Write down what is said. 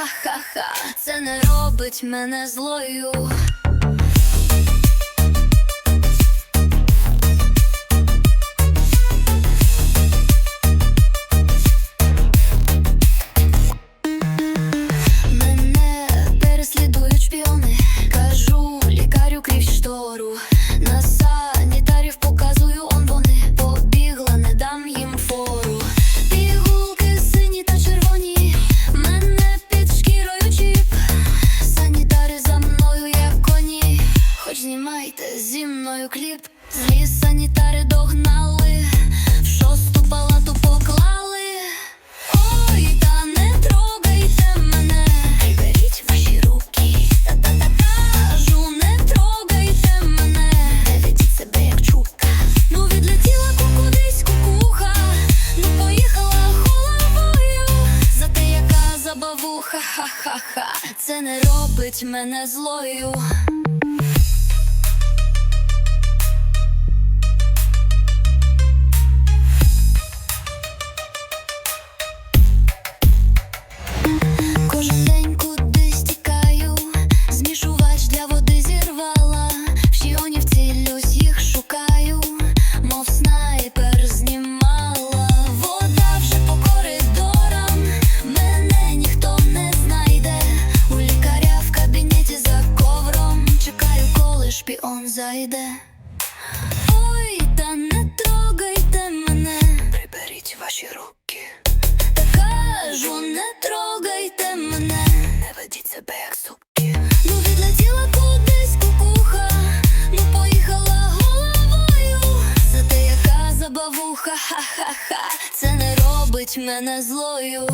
Ха-ха-ха, це не робить мене злою. Зі мною кліп. Злі санітари догнали, в шосту палату поклали. Ой, та не трогайте мене, приберіть ваші руки. Та-та-та кажу, не трогайте мене, не ведіть себе як чука. Ну відлетіла кудись кукуха, ну поїхала головою. Зате яка забавуха, ха-ха-ха, це не робить мене злою. Зайде. Ой, та не трогайте мене, приберіть ваші руки. Та кажу, не трогайте мене, не ведіть себе як супки. Ну відлетіла кудись кукуха, ну поїхала головою. Зате яка забавуха, ха-ха-ха, це не робить мене злою.